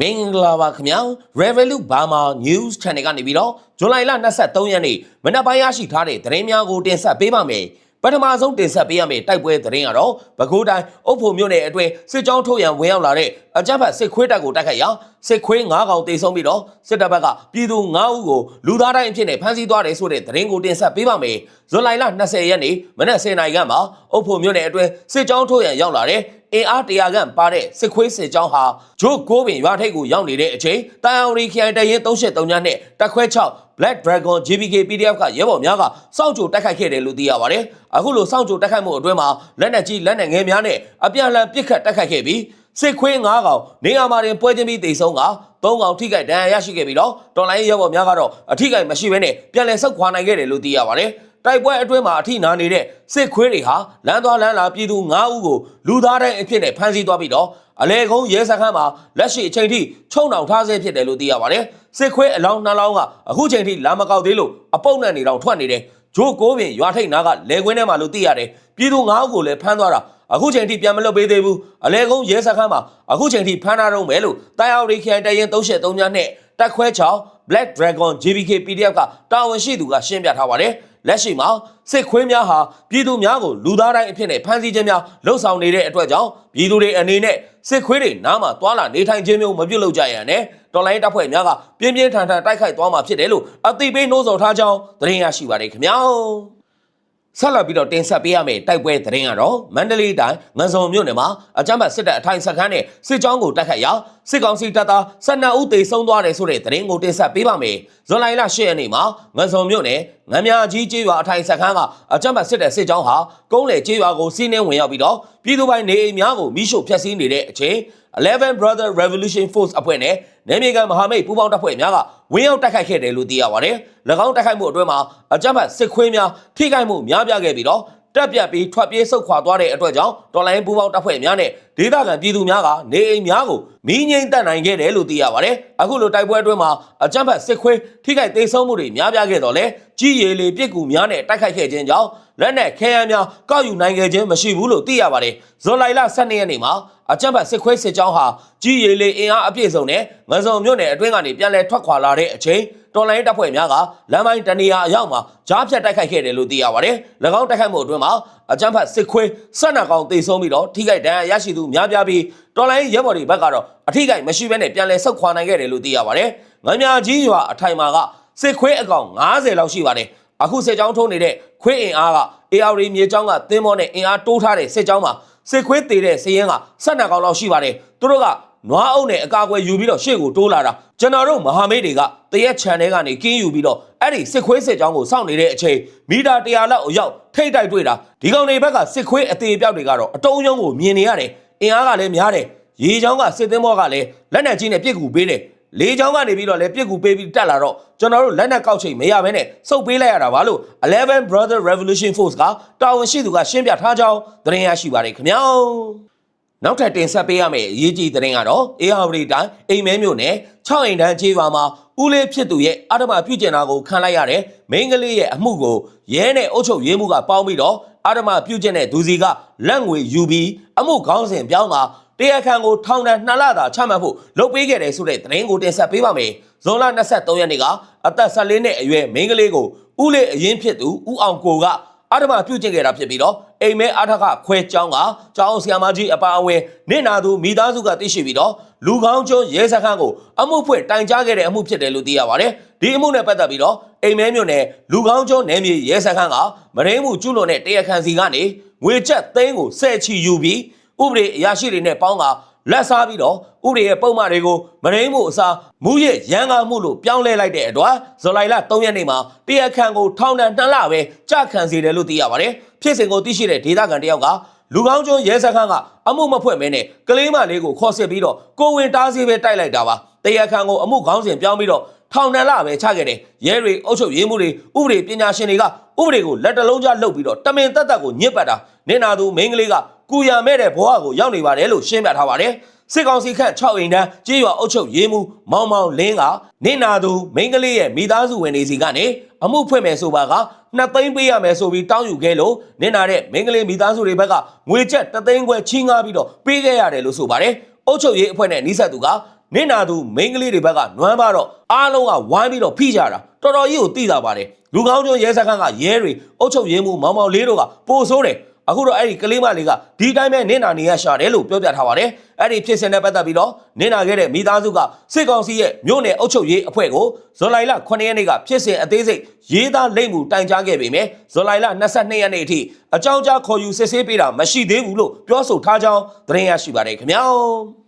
မင်္ဂလာပါခင်ဗျာ Revolut Burma News Channel ကနေပြီးတော့ဇွန်လ23ရက်နေ့မနက်ပိုင်းရရှိထားတဲ့သတင်းများကိုတင်ဆက်ပေးပါမယ်ပထမဆုံးတင်ဆက်ပေးရမယ့်တိုက်ပွဲသတင်းကတော့ပဲခူးတိုင်းအုပ်ဖို့မြို့နယ်အတွင်းစစ်ကြောင်းထုတ်ရန်ဝင်ရောက်လာတဲ့အကြမ်းဖက်စစ်ခွေးတပ်ကိုတိုက်ခိုက်ရာစစ်ခွေး9កောင်တေဆုံးပြီးတော့စစ်တပ်ဘက်ကပြည်သူ9ဦးကိုလူသားတိုင်းအဖြစ်နဲ့ဖမ်းဆီးသွားတယ်ဆိုတဲ့သတင်းကိုတင်ဆက်ပေးပါမယ်ဇွန်လ20ရက်နေ့မနက်10:00နာရီခန့်မှာအုပ်ဖို့မြို့နယ်အတွင်းစစ်ကြောင်းထုတ်ရန်ရောက်လာတဲ့ အင်အားတရာခန့်ပါတဲ့စစ်ခွေးစစ်ကြောင်းဟာဂျိုးကိုပင်ရွာထိပ်ကိုရောက်နေတဲ့အချိန်တန်အောင်ရီခရိုင်တရင်373ညနဲ့တက်ခွဲ6 Black Dragon JPK PDF ကရဲဘော်များကစောင့်ကြိုတိုက်ခိုက်ခဲ့တယ်လို့သိရပါတယ်။အခုလိုစောင့်ကြိုတိုက်ခိုက်မှုအတွင်းမှာလက်နက်ကြီးလက်နက်ငယ်များနဲ့အပြန်အလှန်ပစ်ခတ်တိုက်ခိုက်ခဲ့ပြီးစစ်ခွေး9កောင်နေရာမှာတင်ပွဲချင်းပြီးတိတ်ဆုံးက3កောင်ထိခိုက်ဒဏ်ရာရရှိခဲ့ပြီးတော့တော်လိုင်းရဲဘော်များကတော့အထိခိုက်မရှိဘဲနဲ့ပြန်လည်ဆုတ်ခွာနိုင်ခဲ့တယ်လို့သိရပါတယ်။ တိုက်ပွဲအတွင်းမှာအထိနာနေတဲ့စစ်ခွေးတွေဟာလမ်းသွားလမ်းလာပြည်သူ9ဦးကိုလူသားတိုင်းအဖြစ်နဲ့ဖမ်းဆီးသွားပြီးတော့အလဲကုန်းရဲစခန်းမှာလက်ရှိအချိန်ထိချုံနှောင်ထားဆဲဖြစ်တယ်လို့သိရပါတယ်။စစ်ခွေးအလောင်းနှလောင်းကအခုချိန်ထိလာမကောက်သေးလို့အပုတ်နဲ့နေတော့ထွက်နေတယ်။ဂျိုးကိုပင်ရွာထိတ်နာကလဲခွင်းထဲမှာလို့သိရတယ်။ပြည်သူ9ဦးကိုလည်းဖမ်းသွားတာအခုချိန်ထိပြန်မလွတ်ပေးသေးဘူး။အလဲကုန်းရဲစခန်းမှာအခုချိန်ထိဖမ်းထားတော့မယ်လို့တိုင်အောင်ရိခရိုင်တရင်373ညနဲ့တက်ခွဲ6 Black Dragon JBK PDF ကတာဝန်ရှိသူကရှင်းပြထားပါတယ်။ လက်ရှိမှာစစ်ခွေးများဟာပြည်သူများကိုလူသားတိုင်းအဖြစ်နဲ့ဖမ်းဆီးခြင်းများလှုပ်ဆောင်နေတဲ့အတွက်ကြောင့်ပြည်သူတွေအနေနဲ့စစ်ခွေးတွေနားမှာတွာလာနေထိုင်ခြင်းမျိုးမပြုတ်လို့ကြရန်နဲ့တော်လိုင်းတပ်ဖွဲ့များကပြင်းပြင်းထန်ထန်တိုက်ခိုက်သွားမှာဖြစ်တယ်လို့အသိပေးနှိုးဆော်ထားကြောင်းသတင်းရရှိပါတယ်ခင်ဗျာ။ ဆက်လက်ပြီးတော့တင်ဆက်ပေးရမယ့်တိုက်ပွဲသတင်းကတော့မန္တလေးတိုင်းငန်စုံမြို့နယ်မှာအကြမ်းဖက်စစ်တပ်အထိုင်စခန်းနဲ့စစ်ကြောင်းကိုတိုက်ခတ်ရာစစ်ကောင်စီတပ်သား12ဦးသေဆုံးသွားတယ်ဆိုတဲ့သတင်းကိုတင်ဆက်ပေးပါမယ်။ဇွန်လ10ရက်နေ့မှာငန်စုံမြို့နယ်ငမ်းမြကြီးကျေးရွာအထိုင်စခန်းကအကြမ်းဖက်စစ်တပ်စစ်ကြောင်းဟာကုန်းလေကျေးရွာကိုစီးနှင်းဝင်ရောက်ပြီးတော့ပြည်သူပိုင်းနေအိမ်များကိုမိရှို့ဖျက်ဆီးနေတဲ့အချိန် 11 Brother Revolution Force အဖွဲ့နဲ့နယ်မြေကန်မဟာမိတ်ပူးပေါင်းတပ်ဖွဲ့များကဝင်းရောက်တိုက်ခိုက်ခဲ့တယ်လို့သိရပါတယ်။၎င်းတိုက်ခိုက်မှုအတွင်းမှာအကြမ်းဖက်စစ်ခွေးများထိခိုက်မှုများပြားခဲ့ပြီးတော့ တက်ပြတ်ပြီးထွက်ပြေးဆုတ်ခွာသွားတဲ့အတွက်ကြောင့်တော်လိုင်းပူးပေါင်းတပ်ဖွဲ့များနဲ့ဒေသခံပြည်သူများကနေအိမ်များကိုမီးငိမ့်တက်နိုင်ခဲ့တယ်လို့သိရပါတယ်။အခုလိုတိုက်ပွဲအတွင်းမှာအကြမ်းဖက်စစ်ခွေးထိခိုက်သေးဆုံးမှုတွေများပြားခဲ့တော့လေကြီးရည်လေပြစ်ကူများနဲ့တိုက်ခိုက်ခဲ့ခြင်းကြောင့်လက်နက်ခဲယမ်းများကောက်ယူနိုင်ခဲ့ခြင်းမရှိဘူးလို့သိရပါတယ်။ဇွန်လ12ရက်နေ့မှာအကြမ်းဖက်စစ်ခွေးစစ်ကြောင်းဟာကြီးရည်လေအင်အားအပြည့်စုံနဲ့ငစုံမြို့နယ်အတွင်းကနေပြန်လည်ထွက်ခွာလာတဲ့အချိန် တော်လိုင်းတပ်ဖွဲ့များကလမ်းပိုင်းတနေရာအရောက်မှာကြားဖြတ်တိုက်ခိုက်ခဲ့တယ်လို့သိရပါတယ်။၎င်းတိုက်ခိုက်မှုအတွင်းမှာအကြမ်းဖက်စစ်ခွေးဆက်နာကောင်တေဆုံးပြီးတော့ထိခိုက်ဒဏ်ရာရရှိသူများပြားပြီးတော်လိုင်းရဲဘော်တွေဘက်ကတော့အထိခိုက်မရှိဘဲနဲ့ပြန်လည်ဆုတ်ခွာနိုင်ခဲ့တယ်လို့သိရပါတယ်။ငမ်းမြကြီးရွာအထိုင်မှာကစစ်ခွေးအကောင်90လောက်ရှိပါတယ်။အခုစစ်ကြောင်းထုံးနေတဲ့ခွေးအင်အားက AR မြေကြောင်းကသင်းမောနဲ့အင်အားတိုးထားတဲ့စစ်ကြောင်းမှာစစ်ခွေးသေးတဲ့စည်ရင်ကဆက်နာကောင်လောက်ရှိပါတယ်။သူတို့က နွားအုပ်နဲ့အကာအကွယ်ယူပြီးတော့ရှေ့ကိုတိုးလာတာကျွန်တော်တို့မဟာမိတ်တွေကတရက်ချန်ထဲကနေကင်းယူပြီးတော့အဲ့ဒီစစ်ခွေးစစ်ကြောင်းကိုစောင့်နေတဲ့အချိန်မီတာ100လောက်အရောက်ထိတ်တိုက်တွေ့တာဒီကောင်တွေဘက်ကစစ်ခွေးအသေးအပြောက်တွေကတော့အတုံးယုံကိုမြင်နေရတယ်အင်အားကလည်းများတယ်ရေချောင်းကစစ်သင်းဘောကလည်းလက်နက်ကြီးနဲ့ပြစ်ကူပေးတယ်လေချောင်းကနေပြီးတော့လည်းပြစ်ကူပေးပြီးတက်လာတော့ကျွန်တော်တို့လက်နက်ကောက်ချိန်မရဘဲနဲ့စုပ်ပေးလိုက်ရတာပါလို့11 Brother Revolution Force ကတာဝန်ရှိသူကရှင်းပြထားကြောင်းသတင်းရရှိပါတယ်ခင်ဗျာ နောက်ထပ်တင်ဆက်ပေးရမယ့်အရေးကြီးသတင်းကတော့အေဟာဝတီတိုင်းအိမ်မဲမြို့နယ်6အိမ်တန်းကျေးရွာမှာဦးလေးဖြစ်သူရဲ့အဓမ္မပြုကျင်တာကိုခံလိုက်ရတဲ့မိန်းကလေးရဲ့အမှုကိုရဲနဲ့အုပ်ချုပ်ရေးမှုကပေါင်းပြီးတော့အဓမ္မပြုကျင်တဲ့ဒူစီကလက်ငွေယူပြီးအမှုခေါင်းစဉ်ပြောင်းတာတရားခံကိုထောင်ဒဏ်2လသာချမှတ်ဖို့လုပ်ပေးခဲ့တယ်ဆိုတဲ့သတင်းကိုတင်ဆက်ပေးပါမယ်။ဇွန်လ23ရက်နေ့ကအသက်14နှစ်အရွယ်မိန်းကလေးကိုဦးလေးအရင်ဖြစ်သူဦးအောင်ကိုကအာဓမ္မပြုကျင့်ခဲ့တာဖြစ်ပြီးတော့ အိမ်မဲအာထကခွဲကျောင်းကကျောင်းဆရာမကြီးအပါအဝင်နေနာသူမိသားစုကသိရှိပြီးတော့လူကောင်းကျွန်းရဲစခန်းကိုအမှုဖွင့်တိုင်ကြားခဲ့တဲ့အမှုဖြစ်တယ်လို့သိရပါတယ်ဒီအမှုနဲ့ပတ်သက်ပြီးတော့အိမ်မဲမြို့နယ်လူကောင်းကျွန်းနယ်မြေရဲစခန်းကမရင်းမှုကျူးလွန်တဲ့တရားခံစီကနေငွေကျပ်သိန်းကိုဆဲချီယူပြီးဥပဒေအရာရှိတွေနဲ့ပေါင်းက လက်စားပြီးတော့ဥပဒေရဲ့ပုံမှန်တွေကိုမရင်းမှုအစားမူရဲ့ရန်ကားမှုလို့ပြောင်းလဲလိုက်တဲ့အတွက်ဇူလိုင်လ3ရက်နေ့မှာတရားခံကိုထောင်ဒဏ်2လပဲကြာခံစေတယ်လို့သိရပါတယ်ဖြစ်စဉ်ကိုသိရှိတဲ့ဒေသခံတယောက်ကလူကောင်းကျွန်းရဲစခန်းကအမှုမဖွင့်မင်းနဲ့ကလေးမလေးကိုခေါ်စစ်ပြီးတော့ကိုဝင်တားဆီးပဲတိုက်လိုက်တာပါတရားခံကိုအမှုခေါင်းစဉ်ပြောင်းပြီးတော့ထောင်ဒဏ်လပဲချခဲ့တယ်ရဲတွေအုပ်ချုပ်ရေးမှုတွေဥပဒေပညာရှင်တွေက ဥပဒေကိုလက်တလုံးကြားလှုပ်ပြီးတော့တမင်တက်တက်ကိုညစ်ပတ်တာနေနာသူမိန်းကလေးကကူရမဲ့တဲ့ဘဝကိုရောက်နေပါတယ်လို့ရှင်းပြထားပါတယ်စစ်ကောင်စီခန့်6အိမ်တန်းကြေးရွာအုပ်ချုပ်ရေးမှုမောင်မောင်လင်းကနေနာသူမိန်းကလေးရဲ့မိသားစုဝင်တွေစီကနေအမှုဖွင့်မယ်ဆိုပါကနှစ်သိန်းပေးရမယ်ဆိုပြီးတောင်းယူခဲ့လို့နင်နာတဲ့မိန်းကလေးမိသားစုတွေဘက်ကငွေကျပ်တသိန်းခွဲချင်းငားပြီးတော့ပေးခဲ့ရတယ်လို့ဆိုပါတယ်အုပ်ချုပ်ရေးအဖွဲ့နဲ့နှိဆက်သူကနင့်နာသူမိန်းကလေးတွေဘက်ကနွမ်းပါတော့အားလုံးကဝိုင်းပြီးတော့ဖိကြတာ တော်တော်ကြီးကိုသိတာပါတယ်လူကောင်းကျိုးရဲစခန်းကရဲတွေအုတ်ချုပ်ရဲမှုမောင်မောင်လေးတို့ကပိုဆိုးတယ်အခုတော့အဲ့ဒီကလေးမလေးကဒီတိုင်းပဲနင့်နာနေရရှာတယ်လို့ပြောပြထားပါတယ်အဲ့ဒီဖြစ်စဉ်နဲ့ပတ်သက်ပြီးတော့နင့်နာခဲ့တဲ့မိသားစုကစစ်ကောင်စီရဲ့မြို့နယ်အုပ်ချုပ်ရေးအဖွဲ့ကိုဇွန်လလ9ရက်နေ့ကဖြစ်စဉ်အသေးစိတ်ရေးသားလိမ့်မှုတိုင်ကြားခဲ့ပေမယ့်ဇွန်လလ22ရက်နေ့အထိအကြောင်းကြားခေါ်ယူစစ်ဆေးပေးတာမရှိသေးဘူးလို့ပြောဆိုထားကြောင်းသတင်းရရှိပါတယ်ခင်ဗျာ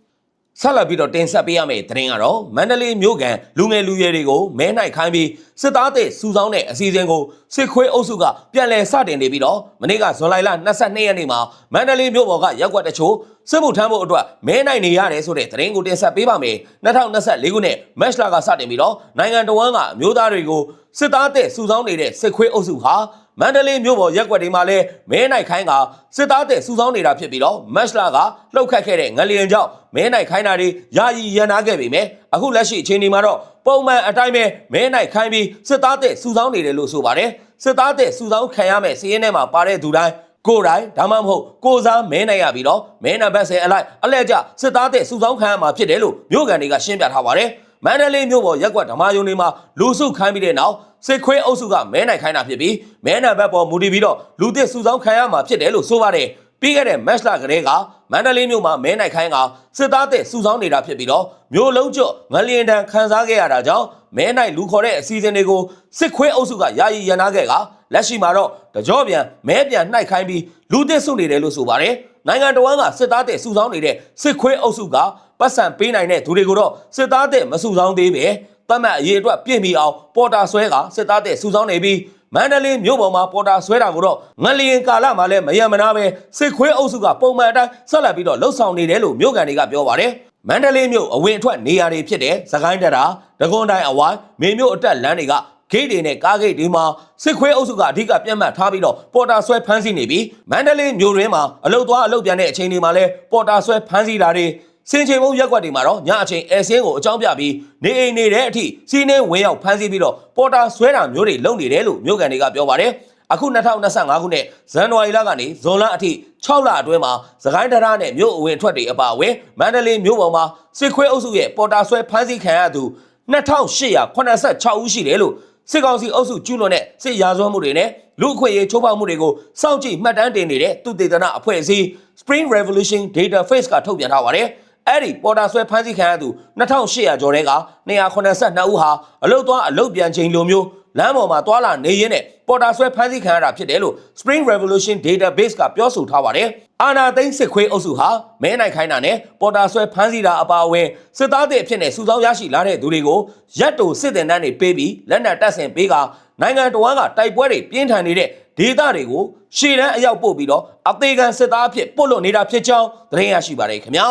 ဆက်လက်ပြီးတော့တင်ဆက်ပေးရမယ့်သတင်းကတော့မန္တလေးမြို့ကန်လူငယ်လူရွယ်တွေကိုမဲနိုင်ခိုင်းပြီးစစ်သားတဲ့စူဆောင်းတဲ့အစီအစဉ်ကိုစစ်ခွေးအုပ်စုကပြန်လည်စတင်နေပြီးတော့မနေ့ကဇွန်လ22ရက်နေ့မှာမန္တလေးမြို့ပေါ်ကရက်ကွက်တချို့ စစ်မှုထမ်းဖို့အတွက်မဲနိုင်နေရတယ်ဆိုတဲ့သတင်းကိုတင်ဆက်ပေးပါမယ်2024ခုနှစ်မတ်လကစတင်ပြီးတော့နိုင်ငံတော်ဝန်ကအမျိုးသားတွေကိုစစ်သားတဲ့စူဆောင်းနေတဲ့စစ်ခွေးအုပ်စုဟာမန္တလေးမြို့ပေါ်ရက်ကွက်တွေမှာလဲမဲနိုင်ခိုင်းကစစ်သားတဲ့စူဆောင်းနေတာဖြစ်ပြီးတော့မတ်လကလှုပ်ခတ်ခဲ့တဲ့ငလျင်ကြောင့်မဲနိုင်ခိုင်းတာတွေယာယီရန်နာခဲ့ပေမဲ့အခုလက်ရှိအချိန်ဒီမှာတော့ပုံမှန်အတိုင်းပဲမဲနိုင်ခိုင်းပြီးစစ်သားတဲ့စူဆောင်းနေတယ်လို့ဆိုပါတယ်စစ်သားတဲ့စူဆောင်းခံရမဲ့စီးရင်ထဲမှာပါတဲ့သူတိုင်း ကိုယ်တိုင်ဒါမှမဟုတ်ကိုစားမဲနိုင်ရပြီးတော့မဲနံပါတ်10အလိုက်အလဲကျစစ်သားတဲ့စူဆောင်းခံရမှာဖြစ်တယ်လို့မြို့ကန်တွေကရှင်းပြထားပါတယ်မန္တလေးမြို့ပေါ်ရက်ကွက်ဓမ္မယုံတွေမှာလူစုခိုင်းပြီးတဲ့နောက်စစ်ခွေးအုပ်စုကမဲနိုင်ခိုင်းတာဖြစ်ပြီးမဲနံပါတ်ပေါ်မူတည်ပြီးတော့လူသစ်စုဆောင်းခံရမှာဖြစ်တယ်လို့ဆိုပါတယ်ပြီးခဲ့တဲ့မက်လကလေးကမန္တလေးမြို့မှာမဲနိုင်ခိုင်းကစစ်သားတဲ့စုဆောင်းနေတာဖြစ်ပြီးတော့မြို့လုံးကျွတ်ငလျင်တန်ခန်းစားခဲ့ရတာကြောင့်မဲနိုင်လူခေါ်တဲ့အစီအစဉ်တွေကိုစစ်ခွေးအုပ်စုကယာယီရန်နာခဲ့က လက်ရှိမှာတော့တကြောပြန်မဲပြန်နှိုက်ခိုင်းပြီးလူသစ်စုနေတယ်လို့ဆိုပါတယ်နိုင်ငံတော်ကစစ်သားတဲ့စုဆောင်းနေတဲ့စစ်ခွေးအုပ်စုကပတ်စံပေးနိုင်တဲ့သူတွေကိုတော့စစ်သားတဲ့မစုဆောင်းသေးပဲတတ်မှတ်အရေးအတွက်ပြင်ပြီးအောင်ပေါ်တာဆွဲကစစ်သားတဲ့စုဆောင်းနေပြီးမန္တလေးမြို့ပေါ်မှာပေါ်တာဆွဲတာကိုတော့ငလျင်ကာလမှာလည်းမယံမနာပဲစစ်ခွေးအုပ်စုကပုံမှန်အတိုင်းဆက်လက်ပြီးတော့လှုပ်ဆောင်နေတယ်လို့မြို့ကန်တွေကပြောပါတယ်မန္တလေးမြို့အဝင်အထွက်နေရာတွေဖြစ်တဲ့သခိုင်းတရာဒဂွန်တိုင်းအဝိုင်းမေမြို့အတက်လမ်းတွေက ဂိတ်တွေနဲ့ကားဂိတ်တွေမှာစစ်ခွေးအုပ်စုကအဓိကပြတ်မှတ်ထားပြီးတော့ပေါ်တာဆွဲဖမ်းဆီးနေပြီးမန္တလေးမြို့တွင်းမှာအလုတ်သွားအလုတ်ပြန်တဲ့အချိန်တွေမှာလည်းပေါ်တာဆွဲဖမ်းဆီးတာတွေစင်ချိန်မုံရက်ကွက်တွေမှာတော့ညအချိန်အဲဆင်းကိုအကြောင်းပြပြီးနေအိမ်နေတဲ့အထိစီးနှင်းဝင်ရောက်ဖမ်းဆီးပြီးတော့ပေါ်တာဆွဲတာမျိုးတွေလုပ်နေတယ်လို့မြို့ကန်တွေကပြောပါတယ်အခု2025ခုနှစ်ဇန်နဝါရီလကနေဇွန်လအထိ6လအတွင်းမှာသခိုင်းတရနဲ့မြို့အဝင်အထွက်တွေအပါအဝင်မန္တလေးမြို့ပေါ်မှာစစ်ခွေးအုပ်စုရဲ့ပေါ်တာဆွဲဖမ်းဆီးခံရသူ2886ဦးရှိတယ်လို့ စစ်ကောင်စီအုပ်စုကျူးလွန်တဲ့စစ်ရာဇဝတ်မှုတွေနဲ့လူအခွင့်အရေးချိုးဖောက်မှုတွေကိုစောင့်ကြည့်မှတ်တမ်းတင်နေတဲ့သူတေသနအဖွဲ့အစည်း Spring Revolution Database ကထုတ်ပြန်ထားပါတယ်။အဲ့ဒီပေါ်တာဆွဲဖမ်းဆီးခံရသူ2800ကျော်တဲ့က282ဦးဟာအလုတ်သွားအလုတ်ပြန်ချိန်လိုမျိုး လမ်းပေါ်မှာတွာလာနေရင်းနဲ့ပေါ်တာဆွဲဖမ်းဆီးခံရတာဖြစ်တယ်လို့ Spring Revolution Database ကပြောဆိုထားပါတယ်။အာနာသိန်းစစ်ခွေးအုပ်စုဟာမဲနိုင်ခိုင်းတာနဲ့ပေါ်တာဆွဲဖမ်းဆီးတာအပါအဝင်စစ်သားတွေအဖြစ်နဲ့စုဆောင်းရရှိလာတဲ့သူတွေကိုရက်တိုစစ်တင်တန်းတွေပေးပြီးလက်နက်တပ်ဆင်ပေးကနိုင်ငံတော်ကတိုက်ပွဲတွေပြင်းထန်နေတဲ့ဒေသတွေကိုရှေ့တန်းအရောက်ပို့ပြီးတော့အသေးခံစစ်သားအဖြစ်ပို့လွတ်နေတာဖြစ်ကြောင်းသတင်းရရှိပါတယ်ခင်ဗျာ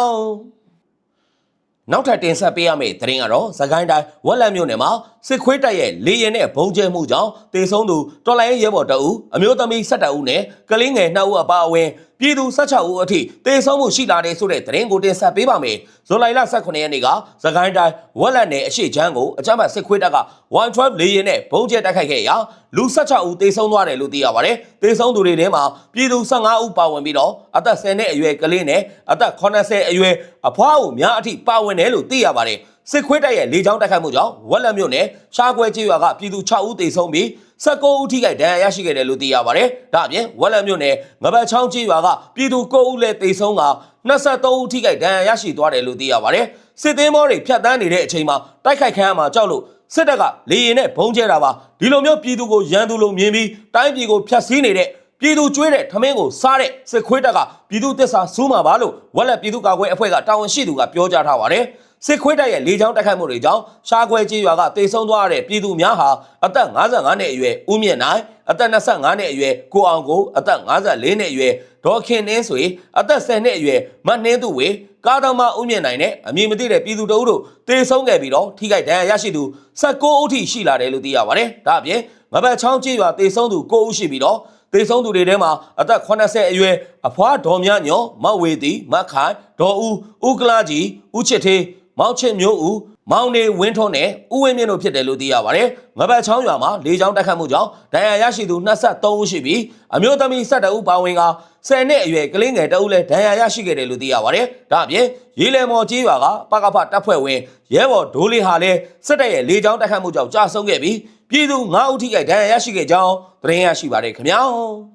နောက်ထပ်တင်ဆက်ပေးရမယ့်သတင်းကတော့သခိုင်းတိုင်းဝက်လက်မြို့နယ်မှာ စစ်ခွေးတပ်ရဲ့လေရင်နဲ့ဘုံကျဲမှုကြောင့်တေဆုံးသူတော်လိုင်းရဲဘော်တအူအမျိုးသမီး17ဦးနဲ့ကလေးငယ်2ဦးအပါအဝင်ပြည်သူ16ဦးအထိတေဆုံးမှုရှိလာတဲ့ဆိုတဲ့သတင်းကိုတင်ဆက်ပေးပါမယ်။ဇွန်လ18ရက်နေ့ကသခိုင်းတိုင်းဝက်လက်နယ်အရှိချမ်းကိုအကြမ်းဖက်စစ်ခွေးတပ်က112လေရင်နဲ့ဘုံကျဲတိုက်ခိုက်ခဲ့ရာလူ16ဦးတေဆုံးသွားတယ်လို့သိရပါတယ်။တေဆုံးသူတွေထဲမှာပြည်သူ15ဦးပါဝင်ပြီးတော့အသက်10နှစ်အရွယ်ကလေးနဲ့အသက်80အရွယ်အဖွားဦးများအထိပါဝင်တယ်လို့သိရပါတယ်။ စစ်ခွေးတပ်ရဲ့လေကြောင်းတိုက်ခိုက်မှုကြောင့်ဝက်လက်မြို့နယ်ရှားကွဲကျေးရွာကပြည်သူ6ဦးသေဆုံးပြီး19ဦးထိခိုက်ဒဏ်ရာရရှိခဲ့တယ်လို့သိရပါတယ်။ဒါအပြင်ဝက်လက်မြို့နယ်ငပတ်ချောင်းကျေးရွာကပြည်သူ9ဦးလည်းသေဆုံးက23ဦးထိခိုက်ဒဏ်ရာရရှိသွားတယ်လို့သိရပါတယ်။စစ်သေးမောတွေဖြတ်တန်းနေတဲ့အချိန်မှာတိုက်ခိုက်ခံရမှာကြောက်လို့စစ်တပ်ကလေရင်နဲ့ဘုံကျဲတာပါဒီလိုမျိုးပြည်သူကိုရန်သူလိုမြင်ပြီးတိုင်းပြည်ကိုဖျက်ဆီးနေတဲ့ ပြည်သူကျွေးတဲ့ထမင်းကိုစားတဲ့စစ်ခွေးတပ်ကပြည်သူတစ္ဆာစူးမှာပါလို့ဝက်လက်ပြည်သူ့ကာကွယ်အဖွဲ့ကတာဝန်ရှိသူကပြောကြားထားပါတယ်စစ်ခွေးတပ်ရဲ့လေကြောင်းတိုက်ခိုက်မှုတွေကြောင့်ရှားခွဲကြေးရွာကတေဆုံးသွားတဲ့ပြည်သူများဟာအသက်55နှစ်အရွယ်ဦးမြင့်နိုင်အသက်25နှစ်အရွယ်ကိုအောင်ကိုအသက်54နှစ်အရွယ်ဒေါ်ခင်နှင်းဆွေအသက်10နှစ်အရွယ်မနှင်းသူဝေကားတော်မဦးမြင့်နိုင်နဲ့အမည်မသိတဲ့ပြည်သူတအုပ်တို့တေဆုံးခဲ့ပြီးတော့ထိခိုက်ဒဏ်ရာရရှိသူ19ဦးထိရှိလာတယ်လို့သိရပါတယ်ဒါအပြင်ငပတ်ချောင်းကြေးရွာတေဆုံးသူ9ဦးရှိပြီးတော့ တေဆုံးသူတွေထဲမှာအသက်80အရွယ်အဖွားဒေါ်မြညောမဝေတီမခိုင်ဒေါ်ဦးဦးကလာကြီးဦးချစ်သေးမောက်ချစ်မျိုးဦး မောင်နေဝင်းထွန်းနဲ့ဥဝင်းမြင့်တို့ဖြစ်တယ်လို့သိရပါတယ်။ငပတ်ချောင်းရွာမှာလေကြောင်းတက်ခတ်မှုကြောင့်ဒဏ်ရာရရှိသူ23ဦးရှိပြီးအမျိုးသမီး12ဦးပါဝင်က10နှစ်အရွယ်ကလေးငယ်တအုပ်လည်းဒဏ်ရာရရှိခဲ့တယ်လို့သိရပါတယ်။ဒါအပြင်ရေလယ်မော်ကြီးရွာကပကဖတပ်ဖွဲ့ဝင်ရဲဘော်ဒိုးလေးဟာလည်းစစ်တပ်ရဲ့လေကြောင်းတက်ခတ်မှုကြောင့်ကြာဆုံးခဲ့ပြီးပြည်သူ9ဦးထိခိုက်ဒဏ်ရာရရှိခဲ့ကြောင်းသတင်းရရှိပါတယ်ခင်ဗျာ။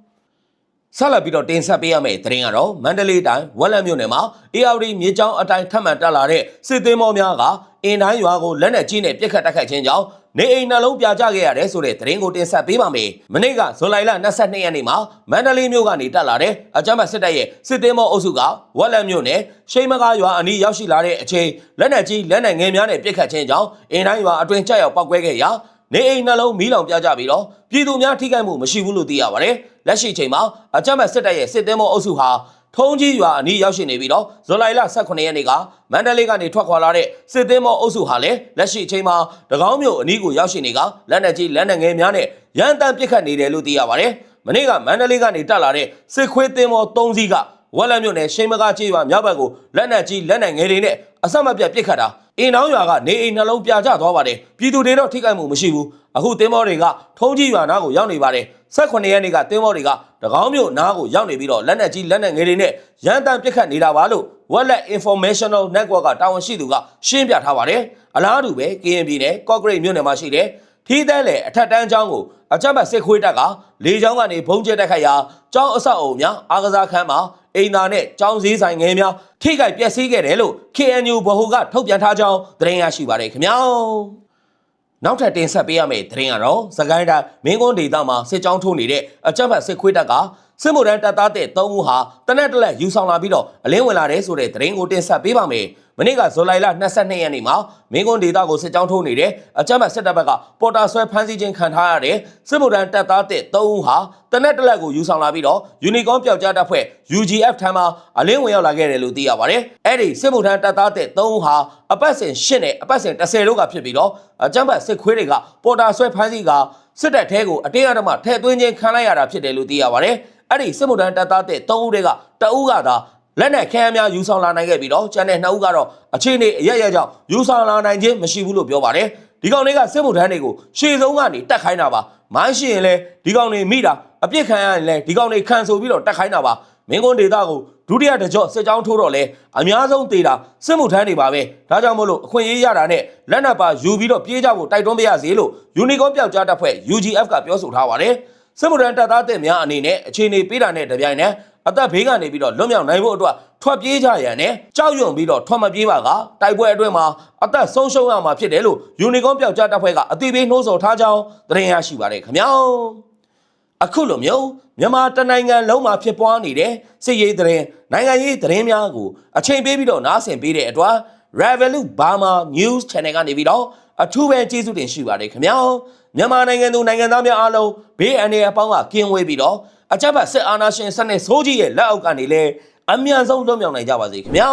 ဆက်လက်ပြီးတော့တင်ဆက်ပေးရမယ့်သတင်းကတော့မန္တလေးတိုင်းဝက်လက်မြို့နယ်မှာ ARD မြေကြောင်းအတိုင်းထပ်မံတက်လာတဲ့စစ်သေးမောများကအင်တိုင်းရွာကိုလက်နက်ကြီးနဲ့ပစ်ခတ်တိုက်ခိုက်ခြင်းကြောင့်နေအိမ်နှလုံးပြာကျခဲ့ရတယ်ဆိုတဲ့သတင်းကိုတင်ဆက်ပေးပါမယ်။မနေ့ကဇွန်လလ22ရက်နေ့မှာမန္တလေးမြို့ကနေတက်လာတဲ့အကြမ်းဖက်စစ်တပ်ရဲ့စစ်သေးမောအုပ်စုကဝက်လက်မြို့နယ်ရှိမကားရွာအနီးရောက်ရှိလာတဲ့အချိန်လက်နက်ကြီးလက်နက်ငယ်များနဲ့ပစ်ခတ်ခြင်းကြောင့်အင်တိုင်းရွာအတွင်ကျရောက်ပောက်ကွဲခဲ့ရာ နေအိမ်နှလုံးမီးလောင်ပြကြပြီးတော့ပြည်သူများထိခိုက်မှုမရှိဘူးလို့သိရပါတယ်။လက်ရှိချိန်မှာအကြမ်းဖက်စစ်တပ်ရဲ့စစ်သည်မောအုပ်စုဟာထုံးကြီးရွာအနီးရောက်ရှိနေပြီးတော့ဇွန်လလ18ရက်နေ့ကမန္တလေးကနေထွက်ခွာလာတဲ့စစ်သည်မောအုပ်စုဟာလည်းလက်ရှိချိန်မှာတကောင်းမြို့အနီးကိုရောက်ရှိနေကလက်နက်ကြီးလက်နက်ငယ်များနဲ့ရန်တမ်းပစ်ခတ်နေတယ်လို့သိရပါတယ်။မနေ့ကမန္တလေးကနေတက်လာတဲ့စစ်ခွေးသင်းမော3စီးကဝက်လက်မြို့နယ်ရှိန်မကားကြီးရွာမြောက်ဘက်ကိုလက်နက်ကြီးလက်နက်ငယ်တွေနဲ့အဆက်မပြတ်ပစ်ခတ်တာ အင်းနောင်ရွာကနေအိမ်နှလုံးပြာကျသွားပါတယ်ပြည်သူတွေတော့ထိခိုက်မှုမရှိဘူးအခုတင်းမောတွေကထုံးကြီးရွာနားကိုရောက်နေပါတယ်18ရက်နေ့ကတင်းမောတွေကတကောင်းမြို့နားကိုရောက်နေပြီးတော့လက်နက်ကြီးလက်နက်ငယ်တွေနဲ့ရန်တမ်းပစ်ခတ်နေတာပါလို့ Wallet Informational Network ကတာဝန်ရှိသူကရှင်းပြထားပါတယ်အလားတူပဲ KNB နဲ့ Concrete မြို့နယ်မှာရှိတဲ့ထီးတဲ့လေအထက်တန်းကျောင်းကိုအကြမ်းဖက်စစ်ခွေးတပ်ကလေကျောင်းကနေဘုံကျဲတက်ခတ်ရာကျောင်းအဆောက်အုံများအားကစားခန်းမှာ အိမ်သာနဲ့ကျောင်းစည်းဆိုင်ငယ်များထိခိုက်ပျက်စီးခဲ့တယ်လို့ KNU ဗဟိုကထုတ်ပြန်ထားကြောင်းသတင်းရရှိပါတယ်ခင်ဗျာနောက်ထပ်တင်ဆက်ပေးရမယ့်သတင်းကတော့စကိုင်းတိုင်းမင်းကွန်းဒေသမှာစစ်ကြောင်းထိုးနေတဲ့အကြမ်းဖက်စစ်ခွေးတပ်ကစစ်မှုထမ်းတပ်သားတဲ့၃ဦးဟာတနက်တလက်ယူဆောင်လာပြီးတော့အလင်းဝင်လာတဲ့ဆိုတဲ့သတင်းကိုတင်ဆက်ပေးပါမယ်။ မနေ့ကဇူလိုင်လ22ရက်နေ့မှာမင်းကွန်းဒေသကိုစစ်ကြောင်းထိုးနေတဲ့အကြမ်းဖက်စစ်တပ်ဘက်ကပေါ်တာဆွဲဖမ်းဆီးခြင်းခံထားရတဲ့စစ်မှုထမ်းတပ်သားတဲ့၃ဦးဟာတနက်တလက်ကိုယူဆောင်လာပြီးတော့ယူနီကောင်းပျောက်ကြားတပ်ဖွဲ့ UGF ထံမှာအလင်းဝင်ရောက်လာခဲ့တယ်လို့သိရပါတယ်။အဲ့ဒီစစ်မှုထမ်းတပ်သားတဲ့၃ဦးဟာအပတ်စဉ်၈နဲ့အပတ်စဉ်10တို့ကဖြစ်ပြီးတော့အကြမ်းဖက်စစ်ခွေးတွေကပေါ်တာဆွဲဖမ်းဆီးကစစ်တပ်ထဲကိုအတင်းအဓမ္မထဲသွင်းခြင်းခံလိုက်ရတာဖြစ်တယ်လို့သိရပါတယ်။အဲ့ဒီစစ်မှုထမ်းတပ်သားတဲ့၃ဦးတွေကတအူးကသာ လက်နဲ့ခဲယမ်းများယူဆောင်လာနိုင်ခဲ့ပြီးတော့ကျန်တဲ့နှစ်ဦးကတော့အခြေအနေအရရကြောင့်ယူဆောင်လာနိုင်ခြင်းမရှိဘူးလို့ပြောပါတယ်ဒီကောင်တွေကစစ်မှုထမ်းတွေကိုရှေ့ဆုံးကနေတက်ခိုင်းတာပါမိုင်းရှိရင်လည်းဒီကောင်တွေမိတာအပြစ်ခံရရင်လည်းဒီကောင်တွေခံဆိုပြီးတော့တက်ခိုင်းတာပါမင်းကွန်းဒေတာကိုဒုတိယတကြော့စစ်ကြောင်းထိုးတော့လဲအများဆုံးသေးတာစစ်မှုထမ်းတွေပါပဲဒါကြောင့်မို့လို့အခွင့်အရေးရတာနဲ့လက်နက်ပါယူပြီးတော့ပြေးကြဖို့တိုက်တွန်းပေးရစီလို့ယူနီကွန်ပျောက်ကြားတပ်ဖွဲ့ UGF ကပြောဆိုထားပါတယ်စစ်မှုထမ်းတပ်သားတဲ့များအနေနဲ့အခြေအနေပေးတာနဲ့တပြိုင်နက် အသက်ဘေးကနေပြီးတော့လွတ်မြောက်နိုင်ဖို့အတွက်ထွက်ပြေးကြရန်နဲ့ကြောက်ရွံ့ပြီးတော့ထွက်မပြေးပါကတိုက်ပွဲအတွင်းမှာအသက်ဆုံးရှုံးရမှာဖြစ်တယ်လို့ယူနီကွန်ပျောက်ကြားတပ်ဖွဲ့ကအသိပေးနှိုးဆော်ထားကြောင်းသတင်းရရှိပါတယ်ခင်ဗျာအခုလိုမျိုးမြန်မာတနိုင်ငံလုံးမှာဖြစ်ပွားနေတဲ့စစ်ရေးသတင်းနိုင်ငံရေးသတင်းများကိုအချိန်ပေးပြီးတော့နားဆင်ပေးတဲ့အတွက် Revolut Burma News Channel ကနေပြီးတော့အထူးပဲကျေးဇူးတင်ရှိပါတယ်ခင်ဗျာမြန်မာနိုင်ငံသူနိုင်ငံသားများအားလုံးဘေးအန္တရာယ်အပေါင်းကကင်းဝေးပြီးတော့ အကြမ်းဖက်စစ်အာဏာရှင်စနစ်ဆိုးကြီးရဲ့လက်အောက်ကနေလည်းအမြန်ဆုံးလွတ်မြောက်နိုင်ကြပါစေခင်ဗျာ